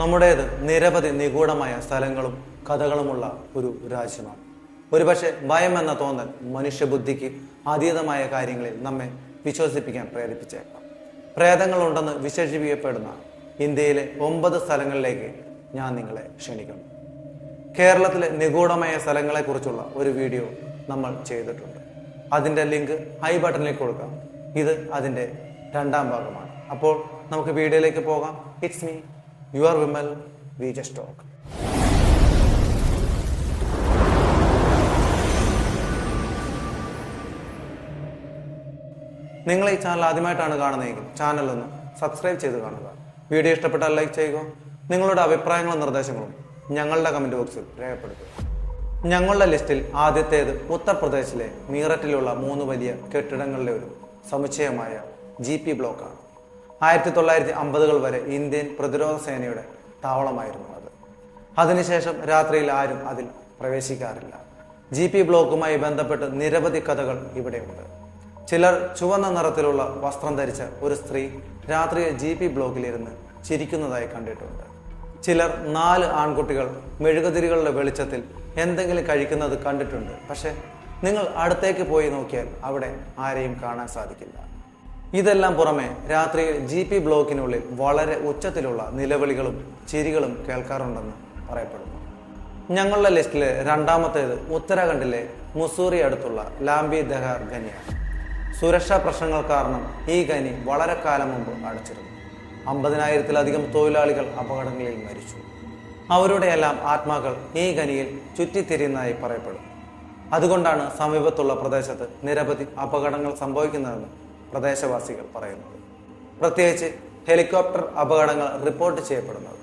നമ്മുടേത് നിരവധി നിഗൂഢമായ സ്ഥലങ്ങളും കഥകളുമുള്ള ഒരു രാജ്യമാണ്. ഒരുപക്ഷെ ഭയം എന്ന തോന്നൽ മനുഷ്യബുദ്ധിക്ക് അതീതമായ കാര്യങ്ങളിൽ നമ്മെ വിശ്വസിപ്പിക്കാൻ പ്രേരിപ്പിച്ചേക്കാം. പ്രേതങ്ങളുണ്ടെന്ന് വിശേഷിപ്പിക്കപ്പെടുന്ന ഇന്ത്യയിലെ ഒമ്പത് സ്ഥലങ്ങളിലേക്ക് ഞാൻ നിങ്ങളെ ക്ഷണിക്കുന്നു. കേരളത്തിലെ നിഗൂഢമായ സ്ഥലങ്ങളെക്കുറിച്ചുള്ള ഒരു വീഡിയോ നമ്മൾ ചെയ്തിട്ടുണ്ട്. അതിന്റെ ലിങ്ക് ഐ ബട്ടണിൽ കൊടുക്കാം. ഇത് അതിന്റെ രണ്ടാം ഭാഗമാണ്. അപ്പോൾ നമുക്ക് വീഡിയോയിലേക്ക് പോകാം. It's me your Vimal we just talk നിങ്ങൾ ഈ ചാനൽ സബ്സ്ക്രൈബ് കാണുക. വീഡിയോ ഇഷ്ടപ്പെട്ടാൽ ലൈക്ക് ചെയ്യുക. നിങ്ങളുടെ അഭിപ്രായങ്ങളും നിർദ്ദേശങ്ങളും ഞങ്ങളുടെ ബോക്സിൽ രേഖപ്പെടുത്തുക. ഞങ്ങളുടെ ലിസ്റ്റിൽ ആദ്യത്തേത് ഉത്തർപ്രദേശിലെ മീററ്റിലുള്ള മൂന്ന് വലിയ കെട്ടിടങ്ങളിലെ ഒരു ആയിരത്തി തൊള്ളായിരത്തി അമ്പതുകൾ വരെ ഇന്ത്യൻ പ്രതിരോധ സേനയുടെ താവളമായിരുന്നു അത്. അതിനുശേഷം രാത്രിയിൽ ആരും അതിൽ പ്രവേശിക്കാറില്ല. ജി പി ബ്ലോക്കുമായി ബന്ധപ്പെട്ട് നിരവധി കഥകൾ ഇവിടെയുണ്ട്. ചിലർ ചുവന്ന നിറത്തിലുള്ള വസ്ത്രം ധരിച്ച ഒരു സ്ത്രീ രാത്രിയിൽ ജി പി ബ്ലോക്കിലിരുന്ന് ചിരിക്കുന്നതായി കണ്ടിട്ടുണ്ട്. ചിലർ നാല് ആൺകുട്ടികൾ മെഴുകുതിരികളുടെ വെളിച്ചത്തിൽ എന്തെങ്കിലും കഴിക്കുന്നത് കണ്ടിട്ടുണ്ട്. പക്ഷേ നിങ്ങൾ അടുത്തേക്ക് പോയി നോക്കിയാൽ അവിടെ ആരെയും കാണാൻ സാധിക്കില്ല. ഇതെല്ലാം പുറമെ രാത്രിയിൽ ജി പി ബ്ലോക്കിനുള്ളിൽ വളരെ ഉച്ചത്തിലുള്ള നിലവിളികളും ചിരികളും കേൾക്കാറുണ്ടെന്ന് പറയപ്പെടുന്നു. ഞങ്ങളുടെ ലിസ്റ്റിലെ രണ്ടാമത്തേത് ഉത്തരാഖണ്ഡിലെ മുസൂറി അടുത്തുള്ള ലാംബി ദഹാർ ഖനിയാണ്. സുരക്ഷാ പ്രശ്നങ്ങൾ കാരണം ഈ ഖനി വളരെ കാലം മുമ്പ് അടച്ചിരുന്നു. അമ്പതിനായിരത്തിലധികം തൊഴിലാളികൾ അപകടങ്ങളിൽ മരിച്ചു. അവരുടെയെല്ലാം ആത്മാക്കൾ ഈ ഖനിയിൽ ചുറ്റിത്തിരിയുന്നതായി പറയപ്പെടും അതുകൊണ്ടാണ് സമീപത്തുള്ള പ്രദേശത്ത് നിരവധി അപകടങ്ങൾ സംഭവിക്കുന്നതെന്ന് പ്രദേശവാസികൾ പറയുന്നത് പ്രത്യേകിച്ച് ഹെലികോപ്റ്റർ അപകടങ്ങൾ റിപ്പോർട്ട് ചെയ്യപ്പെടുന്നത്.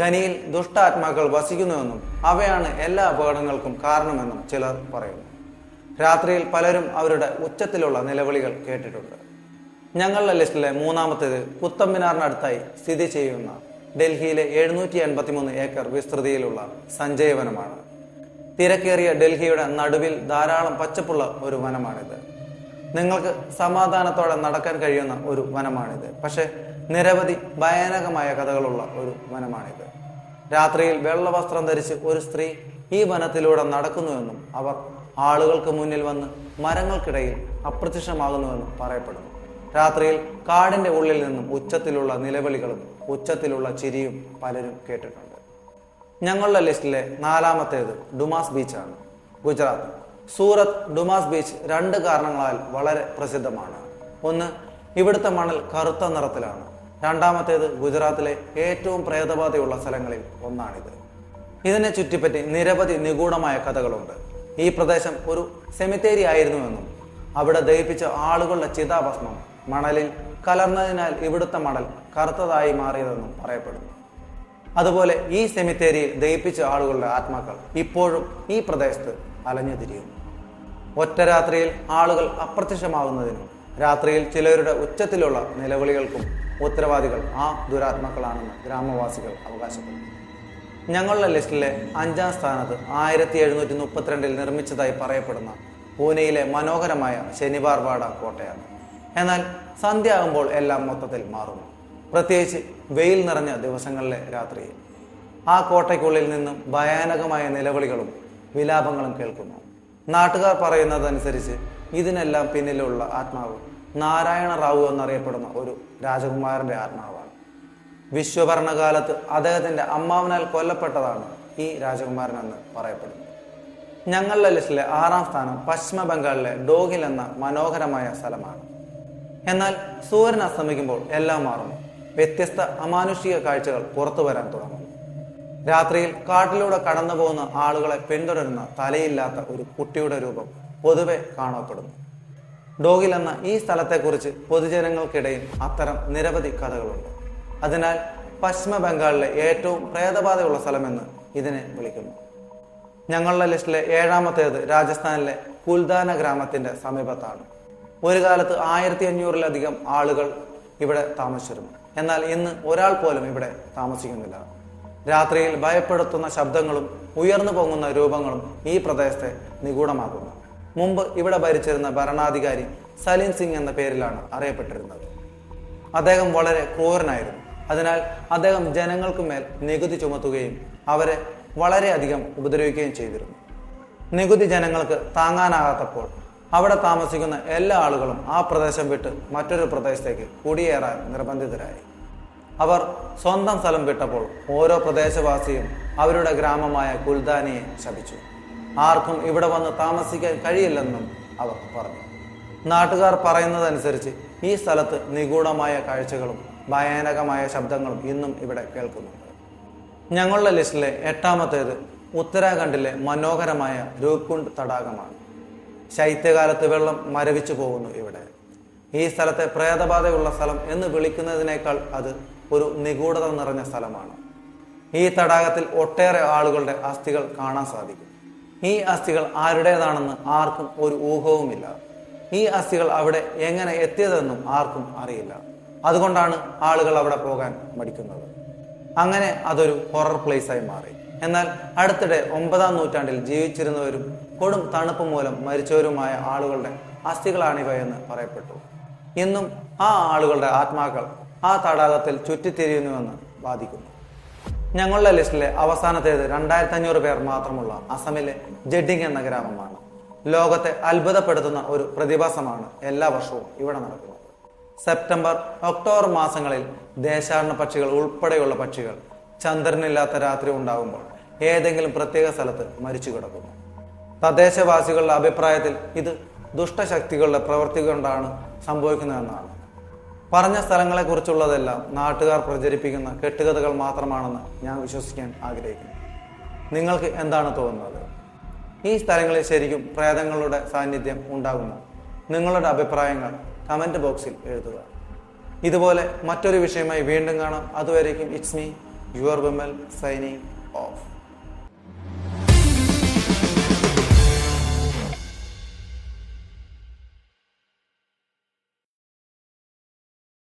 ഖനിയിൽ ദുഷ്ടാത്മാക്കൾ വസിക്കുന്നുവെന്നും അവയാണ് എല്ലാ അപകടങ്ങൾക്കും കാരണമെന്നും ചിലർ പറയുന്നു. രാത്രിയിൽ പലരും അവരുടെ ഉച്ചത്തിലുള്ള നിലവിളികൾ കേട്ടിട്ടുണ്ട്. ഞങ്ങളുടെ ലിസ്റ്റിലെ മൂന്നാമത്തേത് കുത്തമ്മിനാറിനടുത്തായി സ്ഥിതി ചെയ്യുന്ന ഡൽഹിയിലെ എഴുന്നൂറ്റി എൺപത്തിമൂന്ന് ഏക്കർ വിസ്തൃതിയിലുള്ള സഞ്ജയവനമാണ് തിരക്കേറിയ ഡൽഹിയുടെ നടുവിൽ ധാരാളം പച്ചപ്പുള്ള ഒരു വനമാണിത്. നിങ്ങൾക്ക് സമാധാനത്തോടെ നടക്കാൻ കഴിയുന്ന ഒരു വനമാണിത്. പക്ഷേ നിരവധി ഭയാനകമായ കഥകളുള്ള ഒരു വനമാണിത്. രാത്രിയിൽ വെള്ളവസ്ത്രം ധരിച്ച് ഒരു സ്ത്രീ ഈ വനത്തിലൂടെ നടക്കുന്നുവെന്നും അവർ ആളുകൾക്ക് മുന്നിൽ വന്ന് മരങ്ങൾക്കിടയിൽ അപ്രത്യക്ഷമാകുന്നുവെന്നും പറയപ്പെടുന്നു. രാത്രിയിൽ കാടിന്റെ ഉള്ളിൽ നിന്നും ഉച്ചത്തിലുള്ള നിലവിളികളും ഉച്ചത്തിലുള്ള ചിരിയും പലരും കേട്ടിട്ടുണ്ട്. ഞങ്ങളുടെ ലിസ്റ്റിലെ നാലാമത്തേത് ഡുമാസ് ബീച്ചാണ്. ഗുജറാത്ത്. സൂറത്ത് ഡുമാസ് ബീച്ച് രണ്ട് കാരണങ്ങളാൽ വളരെ പ്രസിദ്ധമാണ്. ഒന്ന് ഇവിടുത്തെ മണൽ കറുത്ത നിറത്തിലാണ്. രണ്ടാമത്തേത് ഗുജറാത്തിലെ ഏറ്റവും പ്രേതബാധയുള്ള സ്ഥലങ്ങളിൽ ഒന്നാണിത്. ഇതിനെ ചുറ്റിപ്പറ്റി നിരവധി നിഗൂഢമായ കഥകളുണ്ട്. ഈ പ്രദേശം ഒരു സെമിത്തേരി ആയിരുന്നുവെന്നും അവിടെ ദഹിപ്പിച്ച ആളുകളുടെ ചിതാഭസ്മം മണലിൽ കലർന്നതിനാൽ ഇവിടുത്തെ മണൽ കറുത്തതായി മാറിയതെന്നും പറയപ്പെടുന്നു. അതുപോലെ ഈ സെമിത്തേരിയിൽ ദഹിപ്പിച്ച ആളുകളുടെ ആത്മാക്കൾ ഇപ്പോഴും ഈ പ്രദേശത്ത് അലഞ്ഞു തിരിയുന്നു. ഒറ്റ രാത്രിയിൽ ആളുകൾ അപ്രത്യക്ഷമാകുന്നതിനും രാത്രിയിൽ ചിലരുടെ ഉച്ചത്തിലുള്ള നിലവിളികൾക്കും ഉത്തരവാദികൾ ആ ദുരാത്മാക്കളാണെന്ന് ഗ്രാമവാസികൾ അവകാശപ്പെടുന്നു. ഞങ്ങളുടെ ലിസ്റ്റിലെ അഞ്ചാം സ്ഥാനത്ത് ആയിരത്തി എഴുന്നൂറ്റി മുപ്പത്തിരണ്ടിൽ നിർമ്മിച്ചതായി പറയപ്പെടുന്ന പൂനെയിലെ മനോഹരമായ ശനിവാർവാട കോട്ടയാണ്. എന്നാൽ സന്ധ്യ ആകുമ്പോൾ എല്ലാം മൊത്തത്തിൽ മാറുന്നു. പ്രത്യേകിച്ച് വെയിൽ നിറഞ്ഞ ദിവസങ്ങളിലെ രാത്രിയിൽ. ആ കോട്ടയ്ക്കുള്ളിൽ നിന്നും ഭയാനകമായ നിലവിളികളും വിലാപങ്ങളും കേൾക്കുന്നു. നാട്ടുകാർ പറയുന്നതനുസരിച്ച് ഇതിനെല്ലാം പിന്നിലുള്ള ആത്മാവ് നാരായണ റാവു എന്നറിയപ്പെടുന്ന ഒരു രാജകുമാരന്റെ ആത്മാവാണ്. വിശ്വഭരണകാലത്ത് അദ്ദേഹത്തിന്റെ അമ്മാവനാൽ കൊല്ലപ്പെട്ടതാണ് ഈ രാജകുമാരൻ എന്ന് പറയപ്പെടുന്നു. ഞങ്ങളുടെ ലിസ്റ്റിലെ ആറാം സ്ഥാനം പശ്ചിമ ബംഗാളിലെ ഡോഗിൽ എന്ന മനോഹരമായ സ്ഥലമാണ്. എന്നാൽ സൂര്യൻ അസ്തമിക്കുമ്പോൾ എല്ലാം മാറുന്നു. വ്യത്യസ്ത അമാനുഷിക കാഴ്ചകൾ പുറത്തു വരാൻ തുടങ്ങും രാത്രിയിൽ കാട്ടിലൂടെ കടന്നു പോകുന്ന ആളുകളെ പിന്തുടരുന്ന തലയില്ലാത്ത ഒരു കുട്ടിയുടെ രൂപം പൊതുവെ കാണപ്പെടുന്നു. ഡോഗിൽ എന്ന ഈ സ്ഥലത്തെക്കുറിച്ച് പൊതുജനങ്ങൾക്കിടയിൽ അത്തരം നിരവധി കഥകളുണ്ട്. അതിനാൽ പശ്ചിമ ബംഗാളിലെ ഏറ്റവും പ്രേതബാധയുള്ള സ്ഥലമെന്ന് ഇതിനെ വിളിക്കുന്നു. ഞങ്ങളുടെ ലിസ്റ്റിലെ ഏഴാമത്തേത് രാജസ്ഥാനിലെ കുൽദാന ഗ്രാമത്തിന്റെ സമീപത്താണ്. ഒരു കാലത്ത് ആയിരത്തി അഞ്ഞൂറിലധികം ആളുകൾ ഇവിടെ താമസിച്ചിരുന്നു. എന്നാൽ ഇന്ന് ഒരാൾ പോലും ഇവിടെ താമസിക്കുന്നില്ല. രാത്രിയിൽ ഭയപ്പെടുത്തുന്ന ശബ്ദങ്ങളും ഉയർന്നു പൊങ്ങുന്ന രൂപങ്ങളും ഈ പ്രദേശത്തെ നിഗൂഢമാക്കുന്നു. മുമ്പ് ഇവിടെ ഭരിച്ചിരുന്ന ഭരണാധികാരി സലീം സിംഗ് എന്ന പേരിലാണ് അറിയപ്പെട്ടിരുന്നത്. അദ്ദേഹം വളരെ ക്രൂരനായിരുന്നു. അതിനാൽ അദ്ദേഹം ജനങ്ങൾക്ക് മേൽ നികുതി ചുമത്തുകയും അവരെ വളരെയധികം ഉപദ്രവിക്കുകയും ചെയ്തിരുന്നു. നികുതി ജനങ്ങൾക്ക് താങ്ങാനാകാത്തപ്പോൾ അവിടെ താമസിക്കുന്ന എല്ലാ ആളുകളും ആ പ്രദേശം വിട്ട് മറ്റൊരു പ്രദേശത്തേക്ക് കുടിയേറാൻ നിർബന്ധിതരായി. അവർ സ്വന്തം സ്ഥലം വിട്ടപ്പോൾ ഓരോ പ്രദേശവാസിയും അവരുടെ ഗ്രാമമായ കുൽദാനിയെ ശപിച്ചു. ആർക്കും ഇവിടെ വന്ന് താമസിക്കാൻ കഴിയില്ലെന്നും അവർ പറഞ്ഞു. നാട്ടുകാർ പറയുന്നതനുസരിച്ച് ഈ സ്ഥലത്ത് നിഗൂഢമായ കാഴ്ചകളും ഭയാനകമായ ശബ്ദങ്ങളും ഇന്നും ഇവിടെ കേൾക്കുന്നുണ്ട്. ഞങ്ങളുടെ ലിസ്റ്റിലെ എട്ടാമത്തേത് ഉത്തരാഖണ്ഡിലെ മനോഹരമായ രൂപ്കുണ്ട് തടാകമാണ്. ശൈത്യകാലത്ത് വെള്ളം മരവിച്ചു പോകുന്നു ഇവിടെ. ഈ സ്ഥലത്തെ പ്രേതബാധയുള്ള സ്ഥലം എന്ന് വിളിക്കുന്നതിനേക്കാൾ അത് ഒരു നിഗൂഢത നിറഞ്ഞ സ്ഥലമാണ്. ഈ തടാകത്തിൽ ഒട്ടേറെ ആളുകളുടെ അസ്ഥികൾ കാണാൻ സാധിക്കും. ഈ അസ്ഥികൾ ആരുടേതാണെന്ന് ആർക്കും ഒരു ഊഹവുമില്ല. ഈ അസ്ഥികൾ അവിടെ എങ്ങനെ എത്തിയതെന്നും ആർക്കും അറിയില്ല. അതുകൊണ്ടാണ് ആളുകൾ അവിടെ പോകാൻ മടിക്കുന്നത്. അങ്ങനെ അതൊരു ഹൊറർ പ്ലേസായി മാറി. എന്നാൽ അടുത്തിടെ ഒമ്പതാം നൂറ്റാണ്ടിൽ ജീവിച്ചിരുന്നവരും കൊടും തണുപ്പ് മൂലം മരിച്ചവരുമായ ആളുകളുടെ അസ്ഥികളാണിവ എന്ന് പറയപ്പെട്ടു. ഇന്നും ആ ആളുകളുടെ ആത്മാക്കൾ ആ തടാകത്തിൽ ചുറ്റിത്തിരിയുന്നുവെന്ന് വാദിക്കുന്നു. ഞങ്ങളുടെ ലിസ്റ്റിലെ അവസാനത്തേത് രണ്ടായിരത്തി അഞ്ഞൂറ് പേർ മാത്രമുള്ള അസമിലെ ജഡിങ് എന്ന ഗ്രാമമാണ്. ലോകത്തെ അത്ഭുതപ്പെടുത്തുന്ന ഒരു പ്രതിഭാസമാണ് എല്ലാ വർഷവും ഇവിടെ നടക്കുന്നത്. സെപ്റ്റംബർ ഒക്ടോബർ മാസങ്ങളിൽ ദേശാടന പക്ഷികൾ ഉൾപ്പെടെയുള്ള പക്ഷികൾ ചന്ദ്രനില്ലാത്ത രാത്രി ഉണ്ടാകുമ്പോൾ ഏതെങ്കിലും പ്രത്യേക സ്ഥലത്ത് മരിച്ചു കിടക്കുന്നു. തദ്ദേശവാസികളുടെ അഭിപ്രായത്തിൽ ഇത് ദുഷ്ടശക്തികളുടെ പ്രവൃത്തി കൊണ്ടാണ് സംഭവിക്കുന്നതെന്നാണ് പറഞ്ഞ സ്ഥലങ്ങളെക്കുറിച്ചുള്ളതെല്ലാം നാട്ടുകാർ പ്രചരിപ്പിക്കുന്ന കെട്ടുകഥകൾ മാത്രമാണെന്ന് ഞാൻ വിശ്വസിക്കാൻ ആഗ്രഹിക്കുന്നു. നിങ്ങൾക്ക് എന്താണ് തോന്നുന്നത്? ഈ സ്ഥലങ്ങളിൽ ശരിക്കും പ്രേതങ്ങളുടെ സാന്നിധ്യം ഉണ്ടാകുന്നു നിങ്ങളുടെ അഭിപ്രായങ്ങൾ കമന്റ് ബോക്സിൽ എഴുതുക. ഇതുപോലെ മറ്റൊരു വിഷയമായി വീണ്ടും കാണാം. അതുവരേക്കും it's me your Vimal signing